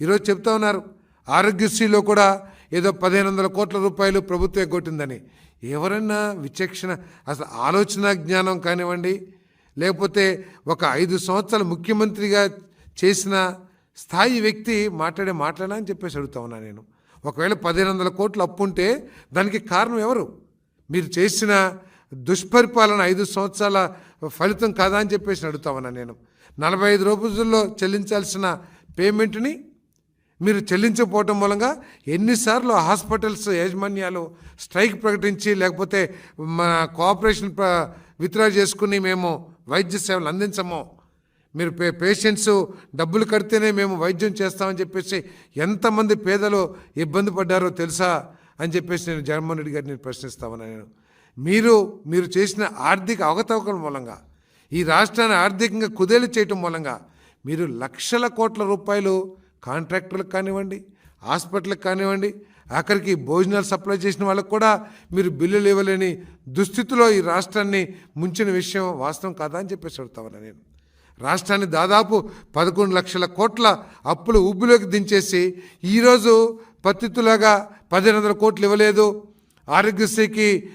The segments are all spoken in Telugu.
ఈరోజు చెప్తా ఉన్నారు. ఆరోగ్యశ్రీలో కూడా ఏదో పదిహేను వందల కోట్ల రూపాయలు ప్రభుత్వం ఎగ్గొట్టిందని ఎవరన్నా విచక్షణ అసలు ఆలోచన జ్ఞానం కానివ్వండి లేకపోతే ఒక ఐదు సంవత్సరాలు ముఖ్యమంత్రిగా చేసిన స్థాయి వ్యక్తి మాట్లాడే మాట్లాడా అని చెప్పేసి అడుగుతా ఉన్నా నేను. ఒకవేళ పదిహేను వందల కోట్లు అప్పు ఉంటే దానికి కారణం ఎవరు? మీరు చేసిన దుష్పరిపాలన ఐదు సంవత్సరాల ఫలితం కాదా అని చెప్పేసి అడుగుతా ఉన్నా నేను. నలభై ఐదు రోజుల్లో చెల్లించాల్సిన పేమెంట్ని మీరు చెల్లించకపోవటం మూలంగా ఎన్నిసార్లు హాస్పిటల్స్ యాజమాన్యాలు స్ట్రైక్ ప్రకటించి లేకపోతే మా కోఆపరేషన్ విత్డ్రా చేసుకుని మేము వైద్య సేవలు అందించము. మీరు పే పేషెంట్స్ డబ్బులు కడితేనే మేము వైద్యం చేస్తామని చెప్పేసి ఎంతమంది పేదలు ఇబ్బంది పడ్డారో తెలుసా అని చెప్పేసి నేను జగన్మోహన్ రెడ్డి గారిని ప్రశ్నిస్తామని నేను. మీరు మీరు చేసిన ఆర్థిక అవకతవకల మూలంగా ఈ రాష్ట్రాన్ని ఆర్థికంగా కుదేలు చేయటం మూలంగా మీరు లక్షల కోట్ల రూపాయలు కాంట్రాక్టర్లకు కానివ్వండి హాస్పిటల్కి కానివ్వండి ఆఖరికి భోజనాలు సప్లై చేసిన వాళ్ళకు కూడా మీరు బిల్లులు ఇవ్వలేని దుస్థితిలో ఈ రాష్ట్రాన్ని ముంచిన విషయం వాస్తవం కాదా అని చెప్పేసి అడుగుతా నేను. రాష్ట్రాన్ని దాదాపు పదకొండు లక్షల కోట్ల అప్పులు ఉబ్బులోకి దించేసి ఈరోజు పత్తితులాగా పదిహేను వందల కోట్లు ఇవ్వలేదు. ఆరోగ్యశ్రీకి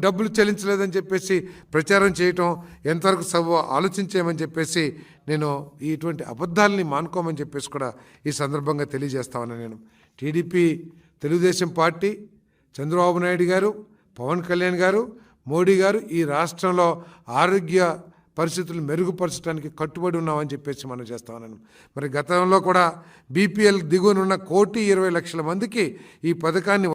డబ్బులు చెల్లించలేదని చెప్పేసి ప్రచారం చేయటం ఎంతవరకు సబ్ ఆలోచించేయమని చెప్పేసి నేను ఇటువంటి అబద్ధాలని మానుకోమని చెప్పేసి కూడా ఈ సందర్భంగా తెలియజేస్తామని నేను. టీడీపీ తెలుగుదేశం పార్టీ చంద్రబాబు నాయుడు గారు పవన్ కళ్యాణ్ గారు మోడీ గారు ఈ రాష్ట్రంలో ఆరోగ్య పరిస్థితులు మెరుగుపరచడానికి కట్టుబడి ఉన్నామని చెప్పేసి మనం చేస్తామన్నాను మరి గతంలో కూడా బీపీఎల్ దిగువనున్న కోటి ఇరవై లక్షల మందికి ఈ పథకాన్ని